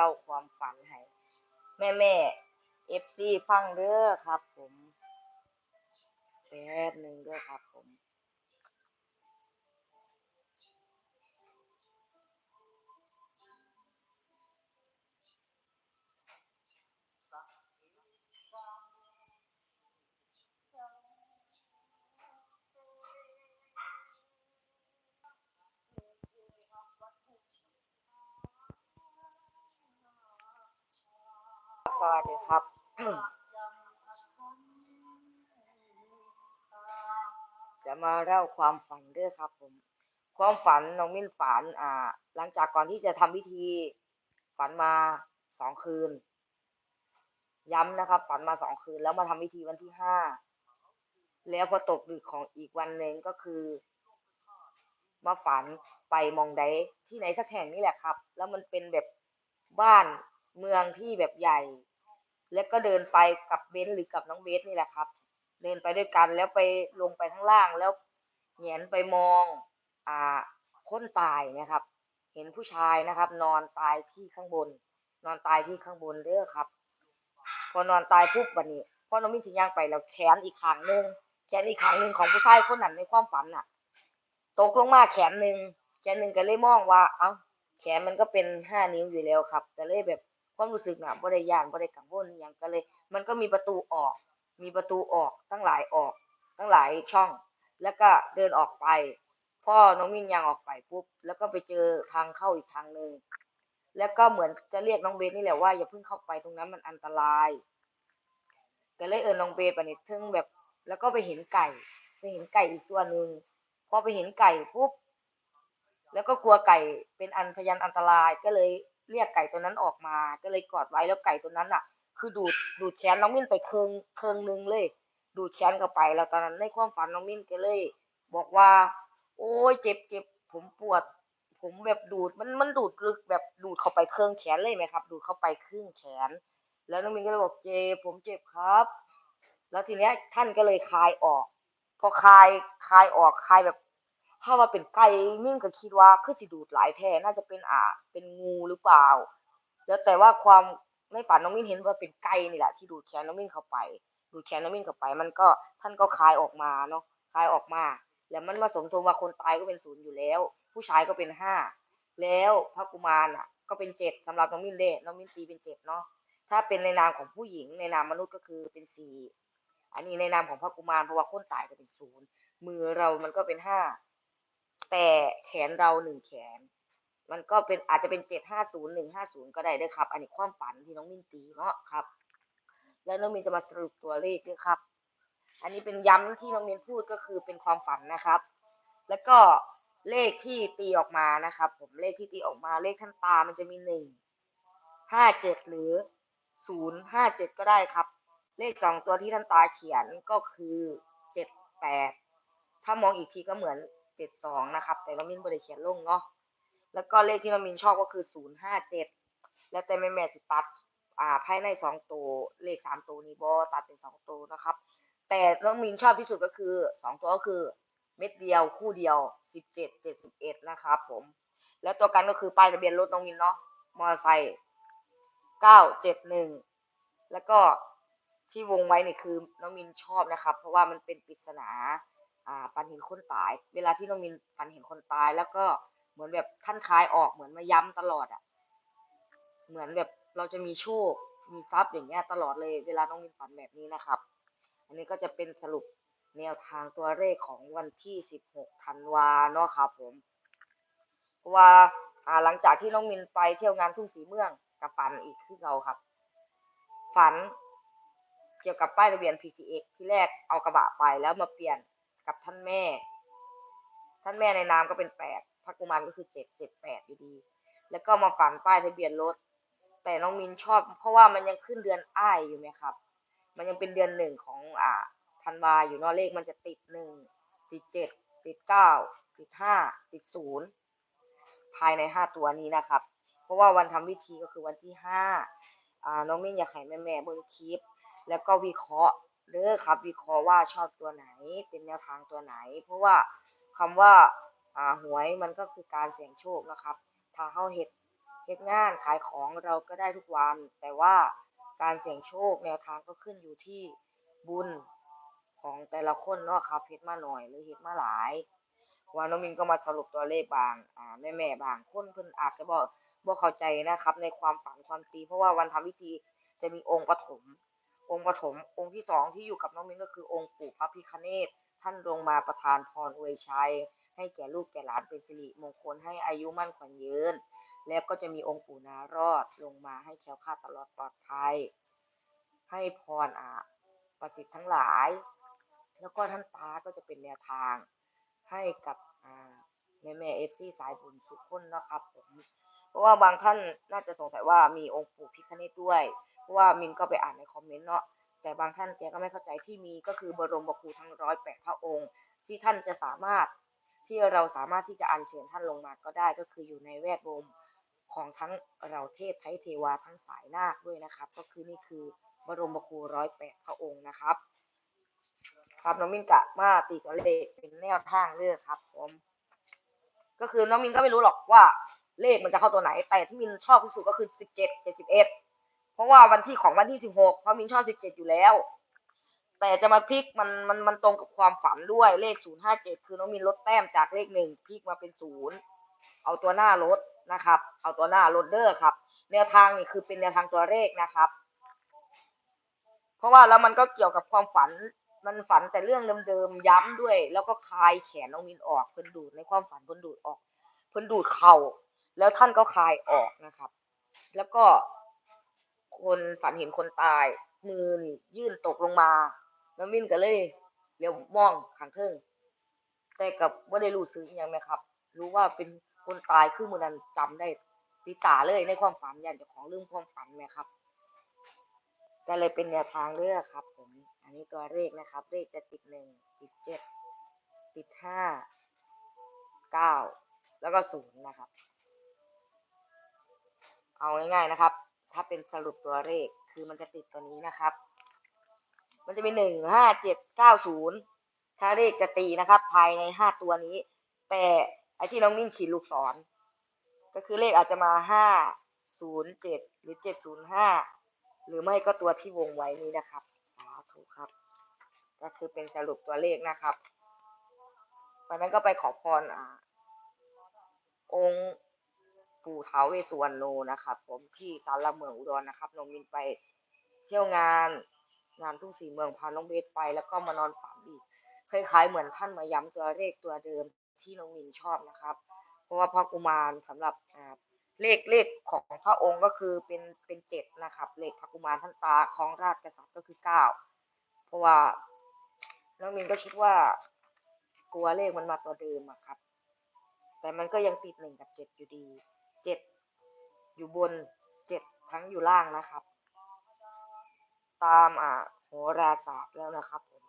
เล่าความฝันให้แม่แม่เอฟซีฟังเด้อครับผมแป๊บหนึ่งด้วยครับผม มาเล่าความฝันด้อครับผม ความฝันน้องมิ้นฝัน อ่า หลังจากก่อนที่จะทำพิธี ฝันมาสองคืน ย้ำนะครับ ฝันมาสองคืน แล้วมาทำพิธีวันที่ห้าแล้วพอตกดึกของอีกวันหนึ่งก็คือ มาฝันไปมองใดที่ไหนสักแห่งนี่แหละครับ แล้วมันเป็นแบบบ้านเมืองที่แบบใหญ่ แล้วก็เดินไปกับเบนซ์หรือกับน้องเบสนี่แหละครับ เดินไปด้วยกันแล้วไปลงไปข้างล่างแล้วแหงนไปมองอ่าคนตายนะครับ เห็นผู้ชายนะครับ นอนตายที่ข้างบน นอนตายที่ข้างบนเด้อครับ พอนอนตายปุ๊บบัดนี้พ่อน้องมิ้นสิย่างไปแล้วแขนอีกขางหนึ่งแขนอีกขางหนึ่งของผู้ชายคนนั้นในความฝันน่ะตกลงมาแขนหนึ่งแขนหนึ่งก็เลยมองว่า เอ้าแขนมันก็เป็นห้านิ้วอยู่แล้วครับก็เลยแบบความรู้สึกน่ะบ่ได้ยานบ่ได้กังวลอิหยังก็เลย มันก็มีประตูออก มีประตูออกตั้งหลายออกตั้งหลายช่อง แล้วก็เดินออกไป พ่อน้องมินย่างออกไปปุ๊บแล้วก็ไปเจอทางเข้าอีกทางหนึ่งแล้วก็เหมือนจะเรียกน้องเบสนี่แหละว่าอย่าเพิ่งเข้าไปตรงนั้นมันอันตรายก็เลยเอินน้องเบสไปนี่ถึงแบบ แล้วก็ไปเห็นไก่ ไปเห็นไก่อีกตัวหนึ่งพอไปเห็นไก่ปุ๊บแล้วก็กลัวไก่เป็นอันพยันอันตรายก็เลยเรียกไก่ตัวนั้นออกมา ก็เลยกอดไว้แล้วไก่ตัวนั้นน่ะ คือดูดดูดแขนน้องมิ้นไปเคืองเคืองหนึงเลย ดูดแขนเข้าไป แล้วตอนนั้นในความฝันน้องมิ้นก็เลย บอกว่า โอ้ยเจ็บเจ็บผมปวด ผมแบบดูดมันมันดูดลึกแบบดูดเข้าไปเคืองแขนเลยไหมครับ ดูดเข้าไปครึ่งแขน แล้วน้องมิ้นก็เลยบอกเจ็บผมเจ็บครับ แล้วทีเนี้ยท่านก็เลยคลายออกพอคลายคลายออกคลายแบบถ้าว่าเป็นไก่นิ่งก็คิดว่าคือสิดูดหลายแท้น่าจะเป็นอ่าเป็นงูหรือเปล่า แล้วแต่ว่าความ ในฝันน้องมิ้นเห็นว่าเป็นไก่นี่แหละที่ดูดแขนน้องมิ้นเข้าไป ดูดแขนน้องมิ้นเข้าไป มันก็ท่านก็คลายออกมาเนาะคลายออกมา แล้วมันมาสมทบว่าคนตายก็เป็นศูนย์อยู่แล้ว ผู้ชายก็เป็นห้าแล้วพระกุมารอะ ก็เป็นเจ็ดสำหรับน้องมิ้นเด้น้องมิ้นตีเป็นเจ็ดเนาะถ้าเป็นในนามของผู้หญิงในนามมนุษย์ก็คือเป็นสี่อันนี้ในนามของพระกุมารเพราะว่าคนตายก็เป็นศูนย์มือเรามันก็เป็นห้าแต่แขนเราหนึ่งแขน มันก็เป็นอาจจะเป็นเจ็ดห้าศูนย์หนึ่งห้าศูนย์ก็ได้เด้อครับ อันนี้ความฝันที่น้องมินตีเนาะครับ แล้วน้องมินจะมาสรุปตัวเลขด้วยครับ อันนี้เป็นย้ำที่น้องมินพูดก็คือเป็นความฝันนะครับ แล้วก็เลขที่ตีออกมานะครับ ผมเลขที่ตีออกมาเลขท่านตา มันจะมีหนึ่งห้าเจ็ดหรือศูนย์ห้าเจ็ดก็ได้ครับ เลขสองตัวที่ท่านตาเขียนก็คือเจ็ดแปดถ้ามองอีกทีก็เหมือนเจ็ดสองนะครับ แต่น้องมินบริเขียนลงเนาะ แล้วก็เลขที่น้องมินชอบก็คือศูนย์ห้าเจ็ดแล้วแต่แม่แม่สิตัดอ่าภายในสองตัวเลขสามตัวนี้บอตัดเป็นสองตัวนะครับ แต่น้องมินชอบที่สุดก็คือสองตัวก็คือเม็ดเดียวคู่เดียวสิบเจ็ดเจ็ดสิบเอ็ดนะครับผม แล้วตัวกันก็คือป้ายทะเบียนรถน้องมินเนาะมอเตอร์ไซค์เก้าเจ็ดหนึ่งแล้วก็ที่วงไว้เนี่ยคือน้องมินชอบนะครับ เพราะว่ามันเป็นปริศนาอ่าฝันเห็นคนตาย เวลาที่น้องมินฝันเห็นคนตายแล้วก็ เหมือนแบบท่านคลายออกเหมือนมาย้ำตลอดอะ เหมือนแบบเราจะมีโชค มีทรัพย์อย่างเงี้ยตลอดเลยเวลาน้องมินฝันแบบนี้นะครับ อันนี้ก็จะเป็นสรุปแนวทางตัวเลขของวันที่ 16 ธันวาเนาะครับผมเพราะว่าอ่าหลังจากที่น้องมินไปเที่ยวงานทุ่งสีเมืองกับฝันอีกคือเราครับ ฝันเกี่ยวกับป้ายทะเบียน PCX ที่แรกเอากระบะไปแล้วมาเปลี่ยนกับท่านแม่ ท่านแม่ในนามก็เป็นแปด ระกุมารก็คือเจ็ดเจ็ดแปดอยู่ดี แล้วก็มาฝันป้ายทะเบียนรถ แต่น้องมินชอบ เพราะว่ามันยังขึ้นเดือนอ้ายอยู่ไหมครับ มันยังเป็นเดือนหนึ่งของอ่าธันวาอยู่นอเลขมันจะติดหนึ่งติดเจ็ดติดเก้าติดห้าติดศูนย์ภายในห้าตัวนี้นะครับ เพราะว่าวันทำพิธีก็คือวันที่ห้าอ่าน้องมินอยากให้แม่แม่เบิ่งคลิป แล้วก็วิเคราะห์เด้อครับ วิเคราะห์ว่าชอบตัวไหน เป็นแนวทางตัวไหน เพราะว่าคำว่า อ่าหวยมันก็คือการเสี่ยงโชคนะครับ ถ้าเฮาเฮ็ดเฮ็ดงานขายของเราก็ได้ทุกวัน แต่ว่าการเสี่ยงโชคแนวทางก็ขึ้นอยู่ที่บุญของแต่ละคนเนาะครับเฮ็ดมาหน้อยหรือเฮ็ดมาหลายวาน้องมินก็มาสรุปตัวเลขบางอ่าแม่ๆบางคนเพิ่นอาจจะบ่บ่เข้าใจนะครับ ในความฝันความตี เพราะว่าวันทำพิธีจะมีองค์ปฐมองค์ปฐมองค์ที่สองที่อยู่กับน้องมินก็คือองค์ปู่พระพิฆเนศ ท่านลงมาประทานพรอวยชัย ให้แก่ลูกแก่หลานเป็นสิริมงคลให้อายุมั่นขวัญยืน แล้วก็จะมีองค์ปู่นารอดลงมาให้แคล้วคลาดตลอดปลอดภัย ให้พรอ่าประสิทธิ์ทั้งหลาย แล้วก็ท่านตาก็จะเป็นแนวทางให้กับแม่แม่เอฟซีสายบุญทุกคนนะครับผมเพราะว่าบางท่านน่าจะสงสัยว่ามีองค์ปู่พิฆเนศด้วย เพราะว่ามินก็ไปอ่านในคอมเมนต์เนาะ แต่บางท่านแกก็ไม่เข้าใจที่มีก็คือบรมครูทั้งร้อยแปดพระองค์ ที่ท่านจะสามารถที่เราสามารถที่จะอัญเชิญท่านลงมาก็ได้ ก็คืออยู่ในแวดวงของทั้งเราเทพไทยเทวาทั้งสายนาคด้วยนะครับ ก็คือนี่คือบรมครูร้อยแปดพระองค์นะครับ ครับน้องมินกะมาตีตัวเลขเป็นแนวทางเลือกครับผมก็คือน้องมินก็ไม่รู้หรอกว่าเลขมันจะเข้าตัวไหน แต่ที่มินชอบที่สุดก็คือสิบเจ็ดเจ็ดสิบเอ็ด เพราะว่าวันที่ของวันที่สิบหกเพราะมินชอบสิบเจ็ดอยู่แล้ว แต่จะมาพลิกมันมันมันตรงกับความฝันด้วยเลขศูนย์ห้าเจ็ดคือน้องมินลดแต้มจากเลขหนึ่งพลิกมาเป็นศูนย์เอาตัวหน้าลดนะครับ เอาตัวหน้าลดเด้อครับ แนวทางนี่คือเป็นแนวทางตัวเลขนะครับ เพราะว่าแล้วมันก็เกี่ยวกับความฝันมันฝันแต่เรื่องเดิมๆย้ำด้วย แล้วก็คลายแขนน้องมินออกเพิ่นดูดในความฝันเพิ่นดูดออกเพิ่นดูดเข่าแล้วท่านก็คลายออกนะครับ แล้วก็ คนฝันเห็นคนตาย มือนี่ยื่นตกลงมาน้องมินก็เลยเลี้ยวมองข้างเทิงแต่กับว่าได้รู้สึกอิหยังไหมครับ รู้ว่าเป็นคนตายคือมือนั้นจำได้ติดตาเลยในความฝันยันเจ้าของเรื่องความฝันไหมครับก็เลยเป็นแนวทางเลือกครับ ผม อันนี้ตัวเลขนะครับ เลขจะติดหนึ่งติดเจ็ดติดห้าเก้าแล้วก็ศูนย์นะครับ เอาง่ายๆนะครับ ถ้าเป็นสรุปตัวเลขคือมันจะติดตัวนี้นะครับ มันจะมีหนึ่งห้าเจ็ดเก้าศูนย์ถ้าเลขจะตีนะครับ ภายในห้าตัวนี้ แต่ไอที่น้องมิ่งฉีดลูกศร ก็คือเลขอาจจะมาห้าศูนย์เจ็ดหรือเจ็ดศูนย์ห้าหรือไม่ก็ตัวที่วงไว้นี้นะครับถูกครับ ก็คือเป็นสรุปตัวเลขนะครับตอนนั้นก็ไปขอพรอ่าองค์ ปู่ท้าวเวสุวรรณโนนะครับ ผมที่ศาลหลักเมืองอุดรนะครับน้องมินไปเที่ยวงานงานทุ่งสีเมืองพาน้องเบสไป แล้วก็มานอนฝันอีกคล้ายๆเหมือนท่านมาย้ำตัวเลขตัวเดิมที่น้องมินชอบนะครับ เพราะว่าพระกุมารสำหรับเลขเลขของพระองค์ก็คือเป็นเป็นเจ็ดนะครับเลขพระกุมารท่านตาของราชกษัตริย์ก็คือเก้าเพราะว่าน้องมินก็คิดว่ากลัวเลขมันมาตัวเดิมอะครับ แต่มันก็ยังติดหนึ่งกับเจ็ดอยู่ดี เจ็ดอยู่บนเจ็ดทั้งอยู่ล่างนะครับ ตามอ่าโหราศาสตร์แล้วนะครับผม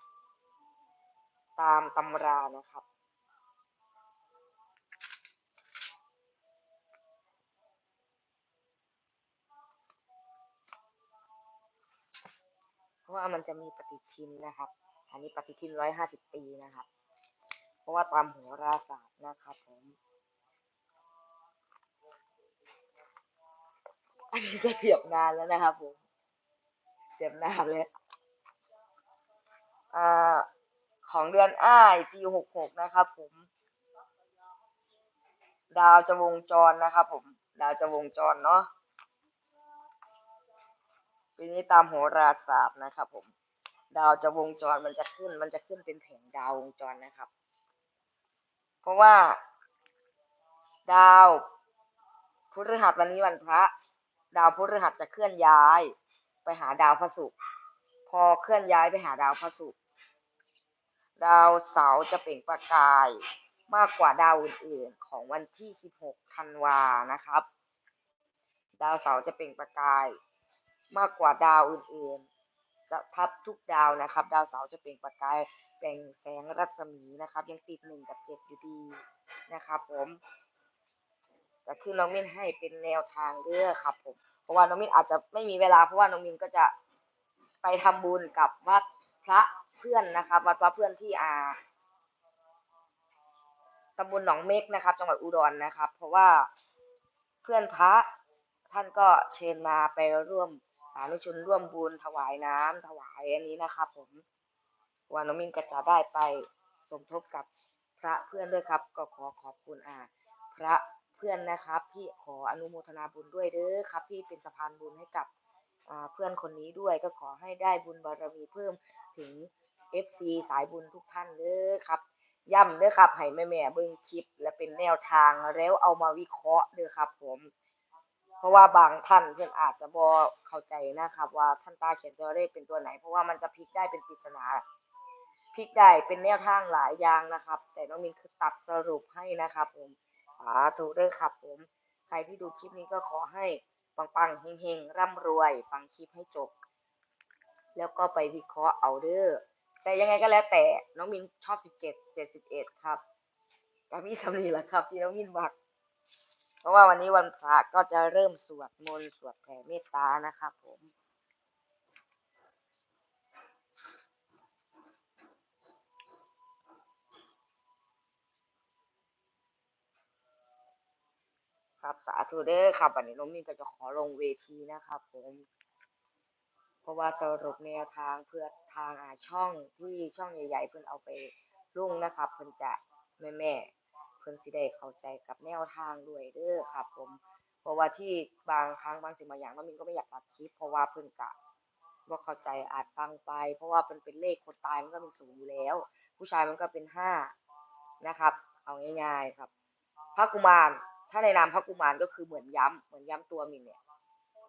ตามตำรานะครับ เพราะว่ามันจะมีปฏิทินนะครับ อันนี้ปฏิทินร้อยห้าสิบปีนะครับ เพราะว่าตามโหราศาสตร์นะครับผม นนี้ก็เสียบนานแล้วนะครับผม เสียบนานเลยอ่าของเดือนอ้ายปีหกหกนะครับผม ดาวจะวงจรนะครับผม ดาวจะวงจรเนาะปีนี้ตามโหราศาสตร์นะครับผม ดาวจะวงจรมันจะขึ้น มันจะขึ้นเป็นแผงดาววงจรนะครับ เพราะว่า ดาวพฤหัสวันนี้วันพระ ดาวพฤหัสจะเคลื่อนย้ายไปหาดาวพระศุกร์พอเคลื่อนย้ายไปหาดาวพระศุกร์ดาวเสาร์จะเปล่งประกายมากกว่าดาวอื่นๆ ของวันที่ 16 ธันวานะครับ ดาวเสาร์จะเปล่งประกาย มากกว่าดาวอื่นๆ จะทับทุกดาวนะครับ ดาวเสาร์จะเปล่งประกายแบ่งแสงรัศมีนะครับ ยังติดหนึ่งกับเจ็ดอยู่ดีนะครับผม แต่คือน้องมินให้เป็นแนวทางเด้อครับผม เพราะว่าน้องมินอาจจะไม่มีเวลา เพราะว่าน้องมินก็จะไปทำบุญกับวัดพระเพื่อนนะครับวัดพระเพื่อนที่อาตำบลหนองเม็กนะครับ จังหวัดอุดรนะครับ เพราะว่าเพื่อนพระท่านก็เชิญมาไปร่วมสาธุชนร่วมบุญถวายน้ำถวายอันนี้นะครับ ผมวันน้องมินก็จะได้ไปสมทบกับพระเพื่อนด้วยครับ ก็ขอขอบคุณอ่าพระ เพื่อนนะครับ ที่ขออนุโมทนาบุญด้วยเด้อครับ ที่เป็นสะพานบุญให้กับเพื่อนคนนี้ด้วยก็ขอให้ได้บุญบารมีเพิ่มถึง FC สายบุญทุกท่านเด้อครับย้ำเด้อครับให้แม่แม่เบิ่งคลิป และเป็นแนวทางแล้วเอามาวิเคราะห์เด้อครับ ผม เพราะว่าบางท่านเพิ่นอาจจะบ่เข้าใจนะครับ ว่าท่านตาเขียนตัวเลขเป็นตัวไหน เพราะว่ามันจะพลิกได้เป็นปริศนาพลิกได้เป็นแนวทางหลายอย่างนะครับ แต่น้องมินคือตัดสรุปให้นะครับผม สาธุเด้อครับผม ใครที่ดูคลิปนี้ก็ขอให้ปังๆเฮงๆร่ำรวยฟังคลิปให้จบ แล้วก็ไปวิเคราะห์เอาเด้อแต่ยังไงก็แล้วแต่น้องมินชอบ17 71ครับก็มีสำนีแหละครับที่น้องมินบัก เพราะว่าวันนี้วันพระก็จะเริ่มสวดมนต์สวดแผ่เมตตานะครับผม ครับสาธุเด้อครับวันนี้น้องมินก็จะขอลงเวทีนะครับผมเพราะว่าสรุปแนวทางเพื่อทางอาช่องที่ช่องใหญ่ๆเพิ่นเอาไปลงนะครับเพิ่นจะแม่แม่ๆเพิ่นสิได้เข้าใจกับแนวทางด้วยเด้อครับ ผมเพราะว่าที่บางครั้งบางสิ่งบางอย่างน้องมินก็ไม่อยากตัดคลิปเพราะว่าเพิ่นกะบ่าเข้าใจอาจฟังไป เพราะว่ามันเป็นเลขคนตายมันก็มีศูนย์อยู่แล้ว ผู้ชายมันก็เป็นห้านะครับ เอาง่ายๆครับพระกุมาร ถ้าในนามพระกุมารก็คือเหมือนย้ำเหมือนย้ำตัวมินเนี่ย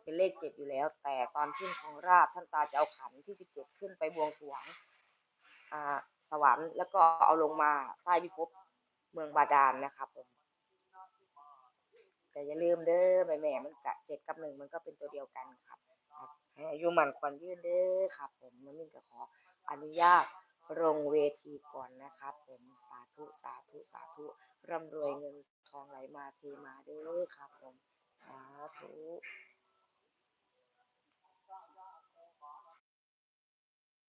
เป็นเลขเจ็ดอยู่แล้ว แต่ตอนขึ้นของราชท่านตาจะเอาขันที่สิบเจ็ดขึ้นไปบวงสรวงอ่าสวรรค์แล้วก็เอาลงมาใต้พิภพเมืองบาดาลนะครับผมแต่อย่าลืมเด้อแม่แม่มันกะเจ็ดกับหนึ่งมันก็เป็นตัวเดียวกันครับให้อายุมันควรยืนเด้อครับ ผมน้ำมินก็ขออนุญาต ลงเวทีก่อนนะครับผมสาธุสาธุสาธุร่ำรวยเงินทองไหลมาเทมาเด้อครับผมสาธุ